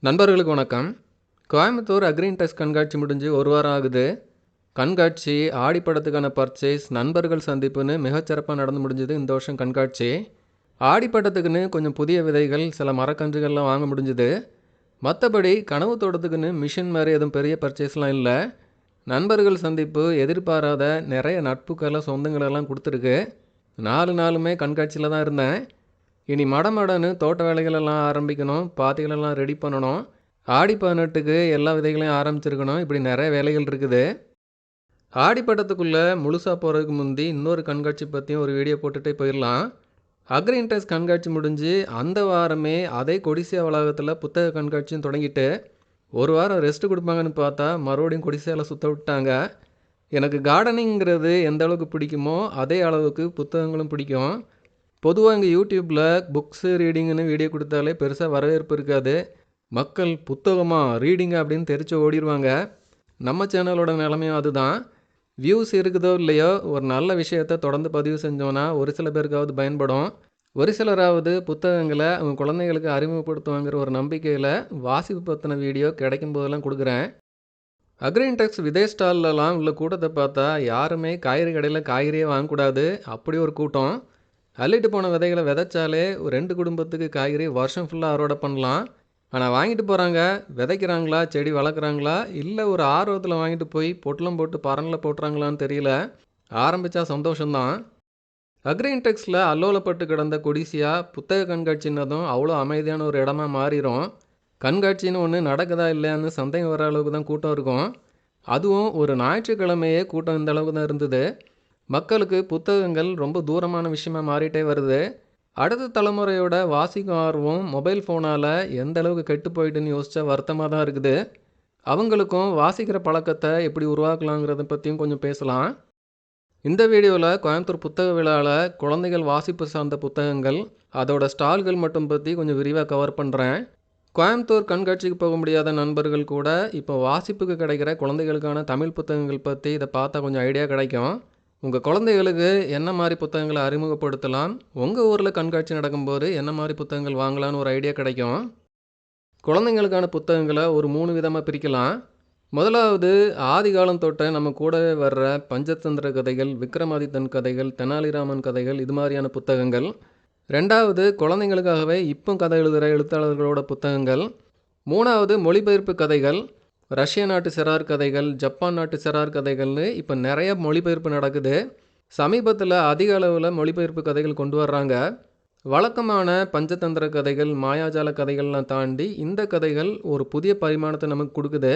நண்பர்களுக்கு வணக்கம். கோயம்புத்தூர் அக்ரீன் டெஸ்ட் கண்காட்சி முடிஞ்சு ஒரு வாரம் ஆகுது. கண்காட்சி ஆடிப்படத்துக்கான பர்ச்சேஸ் நண்பர்கள் சந்திப்புன்னு மிகச்சிறப்பாக நடந்து முடிஞ்சது இந்த வருஷம் கண்காட்சி. ஆடிப்பட்டத்துக்குன்னு கொஞ்சம் புதிய விதைகள் சில மரக்கன்றுகள்லாம் வாங்க முடிஞ்சுது. மற்றபடி கனவு தோட்டத்துக்குன்னு மிஷின் மாதிரி எதுவும் பெரிய பர்ச்சேஸ்லாம் இல்லை. நண்பர்கள் சந்திப்பு எதிர்பாராத நிறைய நட்புக்களை சொந்தங்களெல்லாம் கொடுத்துருக்கு. நாலு நாளுமே கண்காட்சியில் தான் இருந்தேன். இனி மடமடன்னு தோட்ட வேலைகளெல்லாம் ஆரம்பிக்கணும் பாத்திகளெல்லாம் ரெடி பண்ணணும். ஆடி பதினெட்டுக்கு எல்லா விதைகளையும் ஆரம்பிச்சிருக்கணும். இப்படி நிறைய வேலைகள் இருக்குது. ஆடிப்பட்டத்துக்குள்ளே முழுசாக போகிறதுக்கு முந்தி இன்னொரு கண்காட்சி பற்றியும் ஒரு வீடியோ போட்டுகிட்டே போயிடலாம். அக்ரி இன்ட்ரெஸ்ட் கண்காட்சி முடிஞ்சு அந்த வாரமே அதே கொடிசியா வளாகத்தில் புத்தக கண்காட்சியும் தொடங்கிட்டு ஒரு வாரம் ரெஸ்ட் கொடுப்பாங்கன்னு பார்த்தா மறுபடியும் கொடிசியாவில் சுற்ற விட்டாங்க. எனக்கு கார்டனிங்கிறது எந்த அளவுக்கு பிடிக்குமோ அதே அளவுக்கு புத்தகங்களும் பிடிக்கும். பொதுவாக இங்கே யூடியூப்பில் புக்ஸு ரீடிங்குன்னு வீடியோ கொடுத்தாலே பெருசாக வரவேற்பு இருக்காது. மக்கள் புத்தகமாக ரீடிங் அப்படின்னு தெரிச்சு ஓடிடுவாங்க நம்ம சேனலோட நிலமையும் அதுதான். வியூஸ் இருக்குதோ இல்லையோ ஒரு நல்ல விஷயத்த தொடர்ந்து பதிவு செஞ்சோன்னா ஒரு சில பேருக்காவது பயன்படும். ஒரு சிலராவது புத்தகங்களை அவங்க குழந்தைகளுக்கு அறிமுகப்படுத்துவாங்கிற ஒரு நம்பிக்கையில் வாசிப்பு பற்றின வீடியோ கிடைக்கும் போதெல்லாம் கொடுக்குறேன். அக்ரின்டெக்ஸ் விதை ஸ்டால்லலாம் உள்ள கூட்டத்தை பார்த்தா யாருமே காய்கறி கடையில் காய்கறியே வாங்கக்கூடாது. அப்படி ஒரு கூட்டம். அள்ளிட்டு போன விதைகளை விதைச்சாலே ஒரு ரெண்டு குடும்பத்துக்கு காய்கறி வருஷம் ஃபுல்லாக அறுவடை பண்ணலாம். ஆனால் வாங்கிட்டு போகிறாங்க விதைக்கிறாங்களா செடி வளர்க்குறாங்களா இல்லை ஒரு ஆர்வத்தில் வாங்கிட்டு போய் பொட்டலம் போட்டு பரனில் போட்டுறாங்களான்னு தெரியல. ஆரம்பித்தா சந்தோஷம்தான். அக்ரின்டெக்ஸில் அல்லோலப்பட்டு கிடந்த கொடிசியா புத்தக கண்காட்சின்னதும் அவ்வளோ அமைதியான ஒரு இடமா மாறிடும் கண்காட்சின்னு ஒன்று நடக்குதா இல்லையான்னு சந்தேகம் வர அளவுக்கு தான் கூட்டம் இருக்கும். அதுவும் ஒரு ஞாயிற்றுக்கிழமையே கூட்டம் இந்த அளவுக்கு தான் இருந்தது. மக்களுக்கு புத்தகங்கள் ரொம்ப தூரமான விஷயமா மாறிட்டே வருது. அடுத்த தலைமுறையோட வாசிக்கும் ஆர்வம் மொபைல் ஃபோனால் எந்த அளவுக்கு கெட்டு போயிட்டுன்னு யோசிச்சா வருத்தமாக தான் இருக்குது. அவங்களுக்கும் வாசிக்கிற பழக்கத்தை எப்படி உருவாக்கலாங்கிறத பற்றியும் கொஞ்சம் பேசலாம். இந்த வீடியோவில் கோயம்புத்தூர் புத்தக விழாவில் குழந்தைகள் வாசிப்பு சார்ந்த புத்தகங்கள் அதோட ஸ்டால்கள் மட்டும் பற்றி கொஞ்சம் விரிவாக கவர் பண்ணுறேன் கோயம்புத்தூர் கண்காட்சிக்கு போக முடியாத நண்பர்கள் கூட இப்போ வாசிப்புக்கு கிடைக்கிற குழந்தைகளுக்கான தமிழ் புத்தகங்கள் பற்றி இதை பார்த்தா கொஞ்சம் ஐடியா கிடைக்கும். உங்கள் குழந்தைகளுக்கு என்ன மாதிரி புத்தகங்களை அறிமுகப்படுத்தலாம்? உங்கள் ஊரில் கண்காட்சி நடக்கும்போது என்ன மாதிரி புத்தகங்கள் வாங்கலான்னு ஒரு ஐடியா கிடைக்கும். குழந்தைங்களுக்கான புத்தகங்களை ஒரு மூணு விதமாக பிரிக்கலாம். முதலாவது ஆதிகாலம் தொட்ட நம்ம கூடவே வர்ற பஞ்சதந்திர கதைகள் விக்ரமாதித்தன் கதைகள் தெனாலிராமன் கதைகள் இது மாதிரியான புத்தகங்கள். ரெண்டாவது குழந்தைங்களுக்காகவே இப்போ கதை எழுதுகிற எழுத்தாளர்களோட புத்தகங்கள். மூணாவது மொழிபெயர்ப்பு கதைகள். ரஷ்ய நாட்டு சிறார் கதைகள் ஜப்பான் நாட்டு சிறார் கதைகள்னு இப்போ நிறைய மொழிபெயர்ப்பு நடக்குது. சமீபத்தில் அதிக அளவில் மொழிபெயர்ப்பு கதைகள் கொண்டு வர்றாங்க. வழக்கமான பஞ்சதந்திர கதைகள் மாயாஜால கதைகள்லாம் தாண்டி இந்த கதைகள் ஒரு புதிய பரிமாணத்தை நமக்கு கொடுக்குது.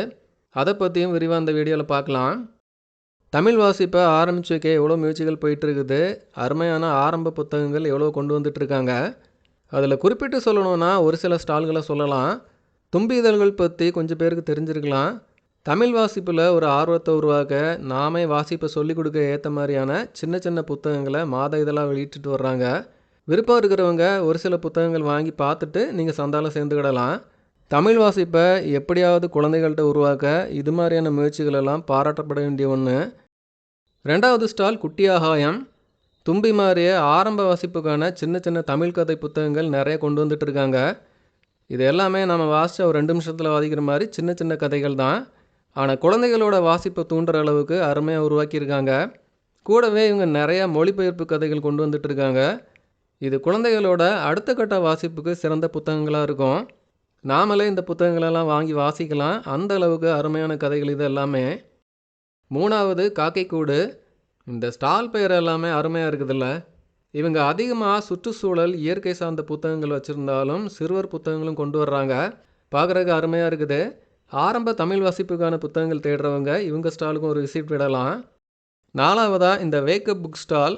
அதை பற்றியும் விரிவாக அந்த வீடியோவில் பார்க்கலாம் தமிழ் வாசிப்பை ஆரம்பிச்சுக்கே எவ்வளோ முயற்சிகள் போயிட்டு இருக்குது அருமையான ஆரம்ப புத்தகங்கள் எவ்வளோ கொண்டு வந்துட்டுருக்காங்க. அதில் குறிப்பிட்டு சொல்லணும்னா ஒரு சில ஸ்டால்களை சொல்லலாம். தும்பி இதழ்கள் பற்றி கொஞ்சம் பேருக்கு தெரிஞ்சிருக்கலாம். தமிழ் வாசிப்பில் ஒரு ஆர்வத்தை உருவாக்க நாமே வாசிப்பை சொல்லிக் கொடுக்க ஏற்ற மாதிரியான சின்ன சின்ன புத்தகங்களை மாத இதழாக வெளியிட்டுட்டு வர்றாங்க. விருப்பம் இருக்கிறவங்க ஒரு சில புத்தகங்கள் வாங்கி பார்த்துட்டு நீங்கள் சந்தால சேர்ந்துக்கிடலாம். தமிழ் வாசிப்பை எப்படியாவது குழந்தைகள்கிட்ட உருவாக்க இது மாதிரியான முயற்சிகள் எல்லாம் பாராட்டப்பட வேண்டிய ஒன்று ரெண்டாவது ஸ்டால் குட்டி ஆகாயம். தும்பி மாறிய ஆரம்ப வாசிப்புக்கான சின்ன சின்ன தமிழ் கதை புத்தகங்கள் நிறைய கொண்டு வந்துட்டு இருக்காங்க. இது எல்லாமே நம்ம வாசித்த ஒரு ரெண்டு நிமிஷத்தில் வாதிக்கிற மாதிரி சின்ன சின்ன கதைகள் தான். ஆனால் குழந்தைகளோட வாசிப்பை தூண்டுற அளவுக்கு அருமையாக உருவாக்கியிருக்காங்க. கூடவே இவங்க நிறையா மொழிபெயர்ப்பு கதைகள் கொண்டு வந்துட்டு இருக்காங்க இது குழந்தைகளோட அடுத்த கட்ட வாசிப்புக்கு சிறந்த புத்தகங்களாக இருக்கும். நாமளே இந்த புத்தகங்களெல்லாம் வாங்கி வாசிக்கலாம். அந்த அளவுக்கு அருமையான கதைகள் இது எல்லாமே. மூணாவது காக்கைக்கூடு. இந்த ஸ்டால் பெயர் எல்லாமே அருமையாக இருக்குதுல்ல. இவங்க அதிகமாக சுற்றுச்சூழல் இயற்கை சார்ந்த புத்தகங்கள் வச்சுருந்தாலும் சிறுவர் புத்தகங்களும் கொண்டு வர்றாங்க. பார்க்குறதுக்கு அருமையாக இருக்குது. ஆரம்ப தமிழ் வாசிப்புக்கான புத்தகங்கள் தேடுறவங்க இவங்க ஸ்டாலுக்கும் ஒரு விசிட் விடலாம். நாலாவதாக இந்த வேக்கப் புக் ஸ்டால்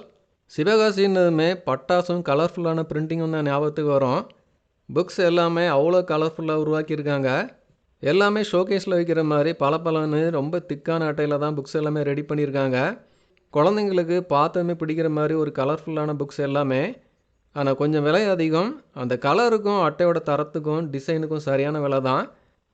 சிவகாசின்னதுமே பட்டாசும் கலர்ஃபுல்லான பிரிண்டிங்கும் தான் ஞாபகத்துக்கு வரும். புக்ஸ் எல்லாமே அவ்வளோ கலர்ஃபுல்லாக உருவாக்கியிருக்காங்க. எல்லாமே ஷோகேஸில் வைக்கிற மாதிரி பல பலன்னு ரொம்ப திக்கான அட்டையில் தான் புக்ஸ் எல்லாமே ரெடி பண்ணியிருக்காங்க. குழந்தைங்களுக்கு பார்த்ததுமே பிடிக்கிற மாதிரி ஒரு கலர்ஃபுல்லான புக்ஸ் எல்லாமே ஆனால் கொஞ்சம் விலை அதிகம். அந்த கலருக்கும் அட்டையோட தரத்துக்கும் டிசைனுக்கும் சரியான விலை தான்.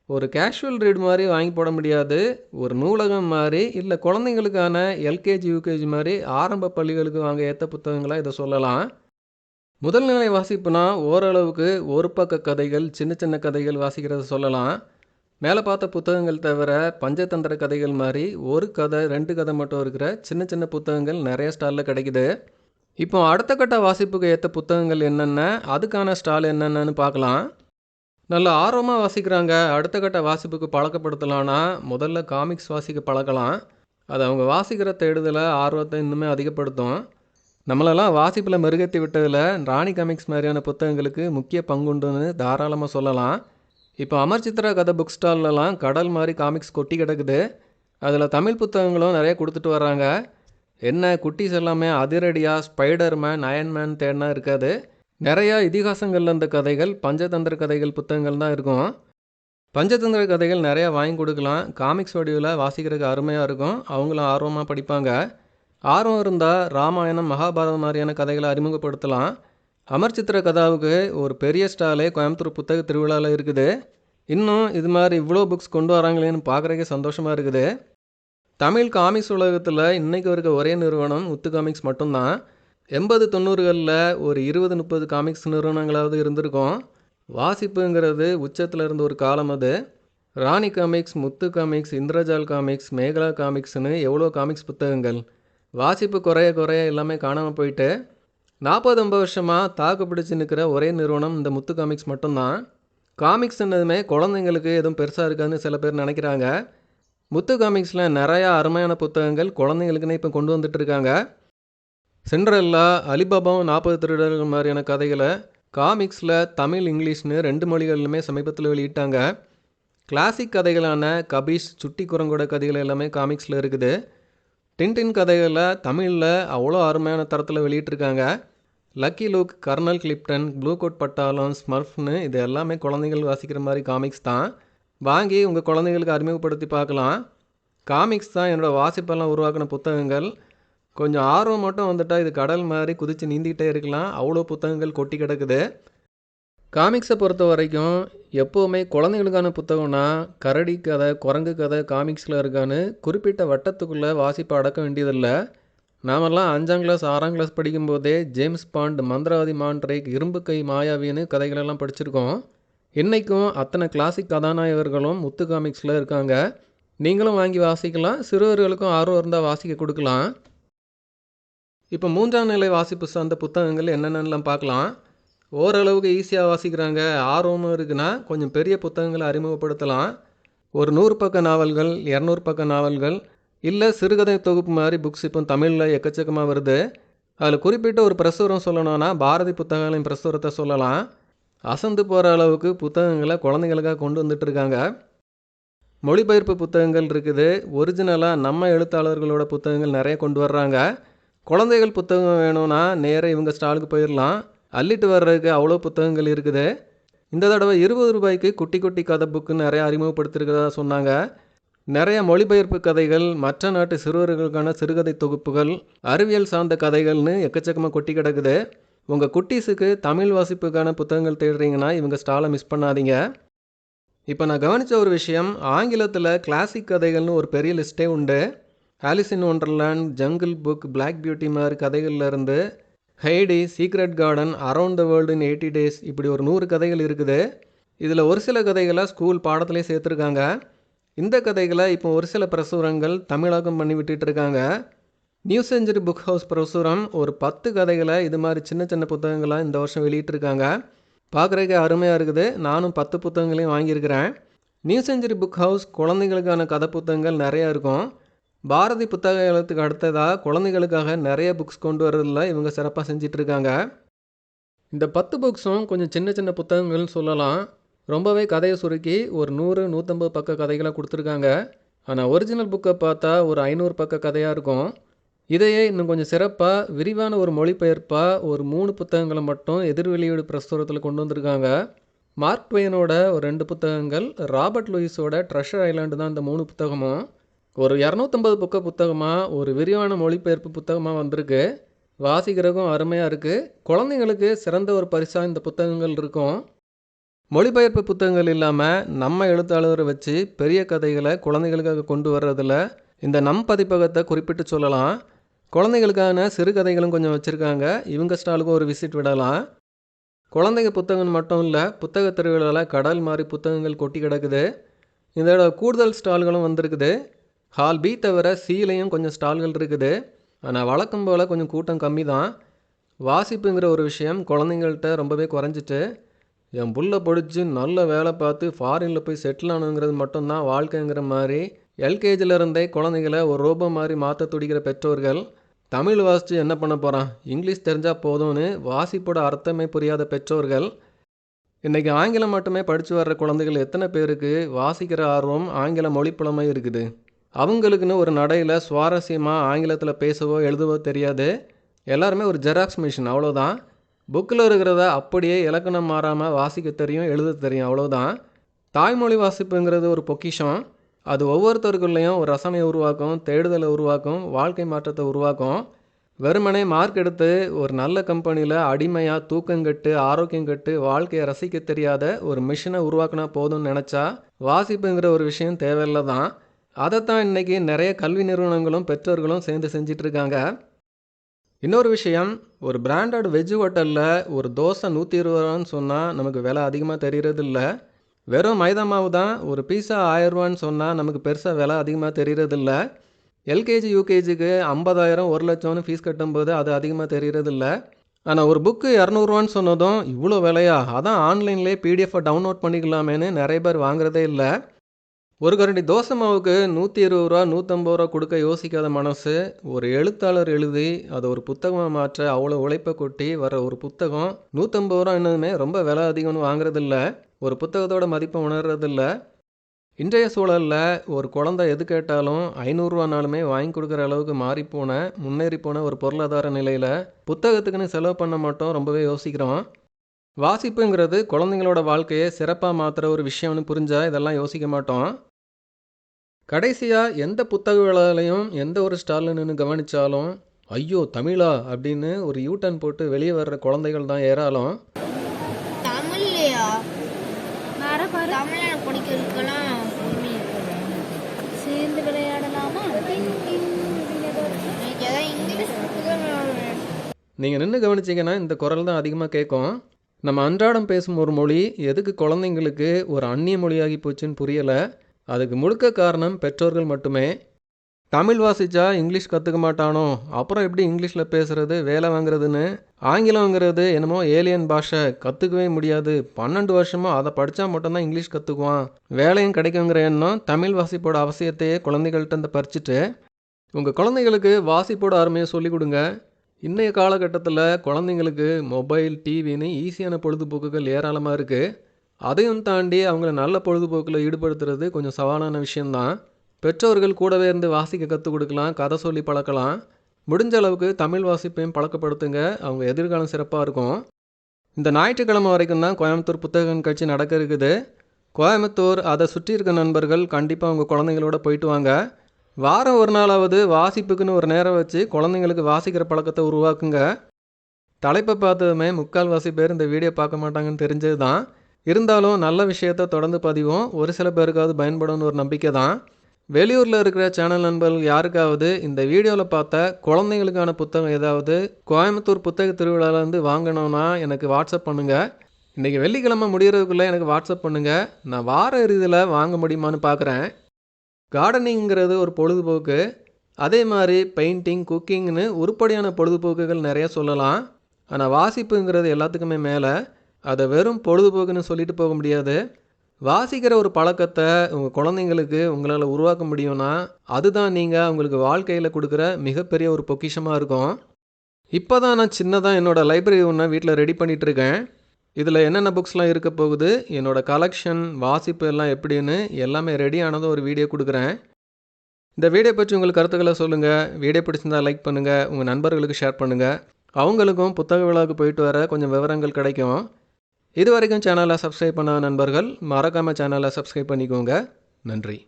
ஒரு கேஷுவல் ரீட் மாதிரி வாங்கி போட முடியாது. ஒரு நூலகம் மாதிரி இல்லை குழந்தைங்களுக்கான எல்கேஜி யூகேஜி மாதிரி ஆரம்ப பள்ளிகளுக்கு வாங்க ஏற்ற புத்தகங்களாக இதை சொல்லலாம். முதல் நிலை வாசிப்புனா ஓரளவுக்கு ஒரு பக்க கதைகள் சின்ன சின்ன கதைகள் வாசிக்கிறத சொல்லலாம். மேலே பார்த்த புத்தகங்கள் தவிர பஞ்சதந்திர கதைகள் மாதிரி ஒரு கதை ரெண்டு கதை மட்டும் இருக்கிற சின்ன சின்ன புத்தகங்கள் நிறைய ஸ்டாலில் கிடைக்குது. இப்போ அடுத்த கட்ட வாசிப்புக்கு ஏற்ற புத்தகங்கள் என்னென்ன அதுக்கான ஸ்டால் என்னென்னு பார்க்கலாம். நல்ல ஆர்வமாக வாசிக்கிறாங்க. அடுத்த கட்ட வாசிப்புக்கு பழக்கப்படுத்தலான்னா முதல்ல காமிக்ஸ் வாசிக்க பழக்கலாம். அது அவங்க வாசிக்கிற தேடுதலை ஆர்வத்தை இன்னுமே அதிகப்படுத்தும். நம்மளெல்லாம் வாசிப்பில் மெருகத்தி விட்டதில் ராணி காமிக்ஸ் மாதிரியான புத்தகங்களுக்கு முக்கிய பங்குண்டுன்னு தாராளமாக சொல்லலாம். இப்போ அமர் சித்ரா கதை புக் ஸ்டால்லலாம் கடல் மாதிரி காமிக்ஸ் கொட்டி கிடக்குது. அதில் தமிழ் புத்தகங்களும் நிறைய கொடுத்துட்டு வர்றாங்க. என்ன குட்டீஸ் எல்லாமே அதிரடியாக ஸ்பைடர் மேன் அயன்மேன் தேடினா இருக்காது. நிறையா இதிகாசங்கள்ல இருந்த கதைகள் பஞ்சதந்திர கதைகள் புத்தகங்கள் தான் இருக்கும். பஞ்சதந்திர கதைகள் நிறையா வாங்கி கொடுக்கலாம். காமிக்ஸ் வடிவில் வாசிக்கிறதுக்கு அருமையாக இருக்கும். அவங்களும் ஆர்வமாக படிப்பாங்க. ஆர்வம் இருந்தால் ராமாயணம் மகாபாரதம் மாதிரியான கதைகளை அறிமுகப்படுத்தலாம். அமர் சித்திர கதாவுக்கு ஒரு பெரிய ஸ்டாலே கோயம்புத்தூர் புத்தக திருவிழாவில் இருக்குது. இன்னும் இது மாதிரி இவ்வளோ புக்ஸ் கொண்டு வராங்களேன்னு பார்க்குறக்கே சந்தோஷமாக இருக்குது. தமிழ் காமிக்ஸ் உலகத்தில் இன்றைக்கு இருக்க ஒரே நிறுவனம் முத்து காமிக்ஸ் மட்டும்தான். எண்பது தொண்ணூறுகளில் ஒரு இருபது முப்பது காமிக்ஸ் நிறுவனங்களாவது இருந்திருக்கும். வாசிப்புங்கிறது உச்சத்தில் இருந்த ஒரு காலம் அது. Rani comics Muthu comics Indrajal comics Mekala காமிக்ஸ்னு எவ்வளோ காமிக்ஸ் புத்தகங்கள். வாசிப்பு குறைய குறைய எல்லாமே காணாமல் போயிட்டு நாற்பது ஐம்பது வருஷமாக தாக்கு பிடிச்சி நிற்கிற ஒரே நிறுவனம் இந்த முத்து காமிக்ஸ் மட்டும்தான். காமிக்ஸ்ன்னதுமே குழந்தைங்களுக்கு எதுவும் பெருசாக இருக்காதுன்னு சில பேர் நினைக்கிறாங்க. முத்து காமிக்ஸில் நிறையா அருமையான புத்தகங்கள் குழந்தைங்களுக்குன்னு இப்போ கொண்டு வந்துட்டு இருக்காங்க. சென்ட்ரல்லா அலிபாபாவும் நாற்பது திருடர்கள் மாதிரியான கதைகளை காமிக்ஸில் தமிழ் இங்கிலீஷ்னு ரெண்டு மொழிகளிலுமே சமீபத்தில் வெளியிட்டாங்க. கிளாசிக் கதைகளான கபீஷ் சுட்டி குரங்கோட கதைகள் எல்லாமே காமிக்ஸில் இருக்குது. டின்டின் கதைகளை தமிழில் அவ்வளோ அருமையான தரத்தில் வெளியிட்டிருக்காங்க. Lucky Luke Colonel Clifton blue coat பட்டாளம் ஸ்மர்ஃப்னு இது எல்லாமே குழந்தைகள் வாசிக்கிற மாதிரி காமிக்ஸ் தான். வாங்கி உங்கள் குழந்தைங்களுக்கு அறிமுகப்படுத்தி பார்க்கலாம். காமிக்ஸ் தான் என்னோடய வாசிப்பெல்லாம் உருவாக்கின புத்தகங்கள். கொஞ்சம் ஆர்வம் மட்டும் வந்துட்டால் இது கடல் மாதிரி குதித்து நீந்திக்கிட்டே இருக்கலாம். அவ்வளோ புத்தகங்கள் கொட்டி கிடக்குது. காமிக்ஸை பொறுத்த வரைக்கும் எப்போவுமே குழந்தைங்களுக்கான புத்தகம்னா கரடி கதை குரங்கு கதை காமிக்ஸில் இருக்கான்னு குறிப்பிட்ட வட்டத்துக்குள்ளே வாசிப்பை அடக்க வேண்டியதில்லை. நாமெல்லாம் அஞ்சாம் கிளாஸ் ஆறாம் கிளாஸ் படிக்கும்போதே ஜேம்ஸ் பாண்ட் மந்திரவாதி மாண்ட்ரேக் இரும்பு கை மாயாவின்னு கதைகளெல்லாம் படிச்சிருக்கோம். இன்றைக்கும் அத்தனை கிளாசிக் கதாநாயகர்களும் முத்து காமிக்ஸில் இருக்காங்க. நீங்களும் வாங்கி வாசிக்கலாம் சிறுவர்களுக்கும் ஆர்வம் இருந்தால் வாசிக்க கொடுக்கலாம். இப்போ மூன்றாம் நிலை வாசிப்பு சார்ந்த புத்தகங்கள் என்னென்னலாம் பார்க்கலாம். ஓரளவுக்கு ஈஸியாக வாசிக்கிறாங்க ஆர்வமும் இருக்குன்னா கொஞ்சம் பெரிய புத்தகங்களை அறிமுகப்படுத்தலாம். ஒரு நூறு பக்க நாவல்கள் இரநூறு பக்க நாவல்கள் இல்லை சிறுகதை தொகுப்பு மாதிரி புக்ஸ் இப்போ தமிழில் எக்கச்சக்கமாக வருது. அதில் குறிப்பிட்ட ஒரு பிரசுரம் சொல்லணும்னா பாரதி புத்தகங்களின் பிரசுரத்தை சொல்லலாம். அசந்து போகிற அளவுக்கு புத்தகங்களை குழந்தைங்களுக்காக கொண்டு வந்துட்டுருக்காங்க மொழிபெயர்ப்பு புத்தகங்கள் இருக்குது. ஒரிஜினலாக நம்ம எழுத்தாளர்களோட புத்தகங்கள் நிறைய கொண்டு வர்றாங்க. குழந்தைகள் புத்தகம் வேணும்னா நேராக இவங்க ஸ்டாலுக்கு போயிடலாம் அள்ளிட்டு வர்றதுக்கு அவ்வளோ புத்தகங்கள் இருக்குது. இந்த தடவை இருபது ரூபாய்க்கு குட்டி குட்டி கதை புக்கு நிறைய அறிமுகப்படுத்திருக்கிறதா சொன்னாங்க. நிறைய மொழிபெயர்ப்பு கதைகள் மற்ற நாட்டு சிறுவர்களுக்கான சிறுகதை தொகுப்புகள் அறிவியல் சார்ந்த கதைகள்னு எக்கச்சக்கமாக கொட்டி கிடக்குது. உங்கள் குட்டீஸுக்கு தமிழ் வாசிப்புக்கான புத்தகங்கள் தேடுறீங்கன்னா இவங்க ஸ்டாலை மிஸ் பண்ணாதீங்க. இப்போ நான் கவனித்த ஒரு விஷயம் ஆங்கிலத்தில் கிளாசிக் கதைகள்னு ஒரு பெரிய லிஸ்ட்டே உண்டு. Alice in Wonderland Jungle Book Black Beauty மாதிரி கதைகள்லேருந்து Heidi Secret Garden around the world in eighty days இப்படி ஒரு நூறு கதைகள் இருக்குது. இதில் ஒரு சில கதைகளை ஸ்கூல் பாடத்திலே சேர்த்துருக்காங்க. இந்த கதைகளை இப்போ ஒரு சில பிரசுரங்கள் தமிழாக்கம் பண்ணி விட்டுட்டு இருக்காங்க நியூ செஞ்சுரி புக் ஹவுஸ் பிரசுரம் ஒரு பத்து கதைகளை இது மாதிரி சின்ன சின்ன புத்தகங்களாக இந்த வருஷம் வெளியிட்டிருக்காங்க பார்க்குறதுக்கு அருமையாக இருக்குது. நானும் பத்து புத்தகங்களையும் வாங்கியிருக்கிறேன். நியூ செஞ்சுரி புக் ஹவுஸ் குழந்தைங்களுக்கான கதை புத்தகங்கள் நிறையா இருக்கும். பாரதி புத்தகத்துக்கு அடுத்ததாக குழந்தைகளுக்காக நிறைய புக்ஸ் கொண்டு வரதில் இவங்க சிறப்பாக செஞ்சிட்ருக்காங்க. இந்த பத்து புக்ஸும் கொஞ்சம் சின்ன சின்ன புத்தகங்கள்னு சொல்லலாம். ரொம்பவே கதையை சுருக்கி ஒரு நூறு நூற்றம்பது பக்க கதைகளை கொடுத்துருக்காங்க. ஆனால் ஒரிஜினல் புக்கை பார்த்தா ஒரு ஐநூறு பக்க கதையாக இருக்கும். இதையே இன்னும் கொஞ்சம் சிறப்பாக விரிவான ஒரு மொழிபெயர்ப்பாக ஒரு மூணு புத்தகங்களை மட்டும் எதிர் வெளியீடு பிரசுரத்தில் கொண்டு வந்திருக்காங்க. மார்க் ட்வெயினோட ஒரு ரெண்டு புத்தகங்கள் ராபர்ட் லூயிஸோட ட்ரெஷர் ஐலாண்டு தான் இந்த மூணு புத்தகமும். ஒரு இரநூத்தம்பது பக்க புத்தகமாக ஒரு விரிவான மொழிபெயர்ப்பு புத்தகமாக வந்திருக்கு. வாசிக்கிறதுக்கும் அருமையாக இருக்குது குழந்தைங்களுக்கு சிறந்த ஒரு பரிசாக இந்த புத்தகங்கள் இருக்கும். மொழிபெயர்ப்பு புத்தகங்கள் இல்லாமல் நம்ம எழுத்தாளரை வச்சு பெரிய கதைகளை குழந்தைகளுக்காக கொண்டு வர்றதில் இந்த நம் பதிப்பகத்தை குறிப்பிட்டு சொல்லலாம். குழந்தைகளுக்கான சிறுகதைகளும் கொஞ்சம் வச்சுருக்காங்க. இவங்க ஸ்டாலுக்கும் ஒரு விசிட் விடலாம். குழந்தைங்க புத்தகம் மட்டும் இல்லை புத்தக திருவிழாவில் கடல் மாதிரி புத்தகங்கள் கொட்டி கிடக்குது. இதோட கூடுதல் ஸ்டால்களும் வந்திருக்குது. ஹால் பி தவிர சீலையும் கொஞ்சம் ஸ்டால்கள் இருக்குது. ஆனால் வழக்கம் போல் கொஞ்சம் கூட்டம் கம்மி தான் வாசிப்புங்கிற ஒரு விஷயம் குழந்தைங்கள்ட்ட ரொம்பவே குறைஞ்சிட்டு என் புள்ள படித்து நல்ல வேலை பார்த்து ஃபாரினில் போய் செட்டில் ஆனுங்கிறது மட்டும்தான் வாழ்க்கைங்கிற மாதிரி எல்கேஜில இருந்தே குழந்தைகளை ஒரு ரூபம் மாதிரி மாற்ற துடிக்கிற பெற்றோர்கள் தமிழ் வாசித்து என்ன பண்ண போகிறான் இங்கிலீஷ் தெரிஞ்சால் போதும்னு வாசிப்போட அர்த்தமே புரியாத பெற்றோர்கள். இன்றைக்கி ஆங்கிலம் மட்டுமே படித்து வர்ற குழந்தைகள் எத்தனை பேருக்கு வாசிக்கிற ஆர்வம் ஆங்கில மொழிப்புலமை இருக்குது? அவங்களுக்குன்னு ஒரு நடையில் சுவாரஸ்யமாக ஆங்கிலத்தில் பேசவோ எழுதவோ தெரியாது. எல்லாருமே ஒரு ஜெராக்ஸ் மிஷின் அவ்வளோதான் புக்கில் இருக்கிறத அப்படியே இலக்கணம் மாறாமல் வாசிக்க தெரியும் எழுத தெரியும் அவ்வளோதான் தாய்மொழி வாசிப்புங்கிறது ஒரு பொக்கிஷம். அது ஒவ்வொருத்தருக்குள்ளேயும் ஒரு ரசனையை உருவாக்கும் தேடுதலை உருவாக்கும் வாழ்க்கை மாற்றத்தை உருவாக்கும். வெறுமனே மார்க் எடுத்து ஒரு நல்ல கம்பெனியில் அடிமையாக தூக்கங்கட்டு ஆரோக்கியங்கட்டு வாழ்க்கையை ரசிக்க தெரியாத ஒரு மிஷினை உருவாக்கினா போதும்னு நினச்சா வாசிப்புங்கிற ஒரு விஷயம் தேவையில்லை தான் அதைத்தான் இன்றைக்கி நிறைய கல்வி நிறுவனங்களும் பெற்றோர்களும் சேர்ந்து செஞ்சிட்ருக்காங்க இன்னொரு விஷயம் ஒரு பிராண்டட் வெஜ் ஹோட்டலில் ஒரு தோசை நூற்றி இருபது ரூபான்னு சொன்னால் நமக்கு விலை அதிகமாக தெரிகிறது இல்லை வெறும் மைதா மாவு தான் ஒரு பீஸா ஆயிரரூவான்னு சொன்னால் நமக்கு பெருசாக விலை அதிகமாக தெரிகிறது இல்லை எல்கேஜி யூகேஜிக்கு ஐம்பதாயிரம் ஒரு லட்சம்னு ஃபீஸ் கட்டும்போது அது அதிகமாக தெரிகிறது இல்லை ஆனால் ஒரு புக்கு இரநூறுவான்னு சொன்னதும் இவ்வளோ விலையா? அதான் ஆன்லைன்லேயே பிடிஎஃபை டவுன்லோட் பண்ணிக்கலாமேன்னு நிறைய பேர் வாங்குறதே இல்லை. ஒரு கரண்டி தோசை மாவுக்கு நூற்றி இருபது ரூபா நூற்றம்பது ரூபா கொடுக்க யோசிக்காத மனசு ஒரு எழுத்தாளர் எழுதி அதை ஒரு புத்தகமாக மாற்ற அவ்வளோ உழைப்பை கொட்டி வர ஒரு புத்தகம் நூற்றம்பது ரூபா என்னதுமே ரொம்ப விலை அதிகம்னு வாங்குறதில்ல ஒரு புத்தகத்தோட மதிப்பை உணர்றதில்ல. இன்றைய சூழலில் ஒரு குழந்தை எது கேட்டாலும் ஐநூறுரூவானாலுமே வாங்கி கொடுக்குற அளவுக்கு மாறிப்போன முன்னேறி போன ஒரு பொருளாதார நிலையில் புத்தகத்துக்குன்னு செலவு பண்ண மாட்டோம் ரொம்பவே யோசிக்கிறோம். வாசிப்புங்கிறது குழந்தைங்களோட வாழ்க்கையை சிறப்பாக மாற்றுற ஒரு விஷயம்னு புரிஞ்சால் இதெல்லாம் யோசிக்க மாட்டோம். கடைசியாக எந்த புத்தக விழாலையும் எந்த ஒரு ஸ்டாலில் நின்று கவனித்தாலும் ஐயோ தமிழா அப்படின்னு ஒரு யூட்டன் போட்டு வெளியே வர்ற குழந்தைகள் தான். சேர்ந்து விளையாடலாமா? வேணும். நீங்கள் நின்று கவனிச்சிங்கன்னா இந்த குரல் தான் அதிகமாக கேட்கும். நம்ம அன்றாடம் பேசும் ஒரு மொழி எதுக்கு குழந்தைங்களுக்கு ஒரு அந்நிய மொழியாகி போச்சுன்னு புரியலை. அதுக்கு முழுக்க காரணம் பெற்றோர்கள் மட்டுமே. தமிழ் வாசிச்சா இங்கிலீஷ் கற்றுக்க மாட்டானோ? அப்புறம் எப்படி இங்கிலீஷில் பேசுகிறது வேலை வாங்குறதுன்னு? ஆங்கிலங்கிறது என்னமோ ஏலியன் பாஷை கற்றுக்கவே முடியாது. பன்னெண்டு வருஷமாக அதை படித்தா மட்டும்தான் இங்கிலீஷ் கற்றுக்குவான் வேலையும் கிடைக்குங்கிற எண்ணம் தமிழ் வாசிப்போட அவசியத்தையே குழந்தைகள்கிட்ட இருந்து பறிச்சுட்டு. உங்கள் குழந்தைகளுக்கு வாசிப்போட அருமையை சொல்லிக் கொடுங்க. இன்றைய காலகட்டத்தில் குழந்தைங்களுக்கு மொபைல் டிவின்னு ஈஸியான பொழுதுபோக்குகள் ஏராளமாக இருக்குது அதையும் தாண்டி அவங்கள நல்ல பொழுதுபோக்கில் ஈடுபடுத்துறது கொஞ்சம் சவாலான விஷயம்தான். பெற்றோர்கள் கூடவே இருந்து வாசிக்க கற்றுக் கொடுக்கலாம் கதை சொல்லி பழக்கலாம். முடிஞ்ச அளவுக்கு தமிழ் வாசிப்பையும் பழக்கப்படுத்துங்க. அவங்க எதிர்காலம் சிறப்பாக இருக்கும். இந்த ஞாயிற்றுக்கிழமை வரைக்கும் தான் கோயம்புத்தூர் புத்தக கண்காட்சி நடக்க இருக்குது. கோயம்புத்தூர் அதை சுற்றி இருக்க நண்பர்கள் கண்டிப்பாக அவங்க குழந்தைங்களோட போயிட்டு வாங்க. வாரம் ஒரு நாளாவது வாசிப்புக்குன்னு ஒரு நேரம் வச்சு குழந்தைங்களுக்கு வாசிக்கிற பழக்கத்தை உருவாக்குங்க. தலைப்பை பார்த்ததுமே முக்கால்வாசி பேர் இந்த வீடியோ பார்க்க மாட்டாங்கன்னு தெரிஞ்சது தான் இருந்தாலும் நல்ல விஷயத்த தொடர்ந்து பதிவோம். ஒரு சில பேருக்காவது பயன்படும்னு ஒரு நம்பிக்கை தான். வெளியூரில் இருக்கிற சேனல் நண்பர்கள் யாருக்காவது இந்த வீடியோவில் பார்த்த குழந்தைங்களுக்கான புத்தகம் ஏதாவது கோயம்புத்தூர் புத்தக திருவிழாவிலேருந்து வாங்கணும்னா எனக்கு வாட்ஸ்அப் பண்ணுங்கள் இன்றைக்கி வெள்ளிக்கிழமை முடிகிறதுக்குள்ளே எனக்கு வாட்ஸ்அப் பண்ணுங்கள் நான் வார இறுதியில் வாங்க முடியுமான்னு பார்க்குறேன் கார்டனிங்கிறது ஒரு பொழுதுபோக்கு. அதே மாதிரி பெயிண்டிங் குக்கிங்னு உருப்படியான பொழுதுபோக்குகள் நிறைய சொல்லலாம். ஆனால் வாசிப்புங்கிறது எல்லாத்துக்குமே மேலே. அதை வெறும் பொழுதுபோக்குன்னு சொல்லிட்டு போக முடியாது. வாசிக்கிற ஒரு பழக்கத்தை உங்கள் குழந்தைங்களுக்கு உங்களால் உருவாக்க முடியும்னா அதுதான் நீங்கள் அவங்களுக்கு வாழ்க்கையில் கொடுக்குற மிகப்பெரிய ஒரு பொக்கிஷமாக இருக்கும். இப்போ தான் நான் சின்னதாக என்னோடய லைப்ரரி ஒன்று வீட்டில் ரெடி பண்ணிகிட்ருக்கேன் இதில் என்னென்ன புக்ஸ்லாம் இருக்க போகுது என்னோடய கலெக்ஷன் வாசிப்பு எல்லாம் எப்படின்னு எல்லாமே ரெடி ஆனதும் ஒரு வீடியோ கொடுக்குறேன். இந்த வீடியோ பற்றி உங்களுக்கு கருத்துக்களை சொல்லுங்கள் வீடியோ பிடிச்சிருந்தால் லைக் பண்ணுங்கள் உங்கள் நண்பர்களுக்கு ஷேர் பண்ணுங்கள் அவங்களுக்கும் புத்தக விழாவுக்கு போயிட்டு வர கொஞ்சம் விவரங்கள் கிடைக்கும். இது வரைக்கும் சேனலை சப்ஸ்கிரைப் பண்ண நண்பர்கள் மறக்காமல் சேனலை சப்ஸ்கிரைப் பண்ணிக்கோங்க. நன்றி.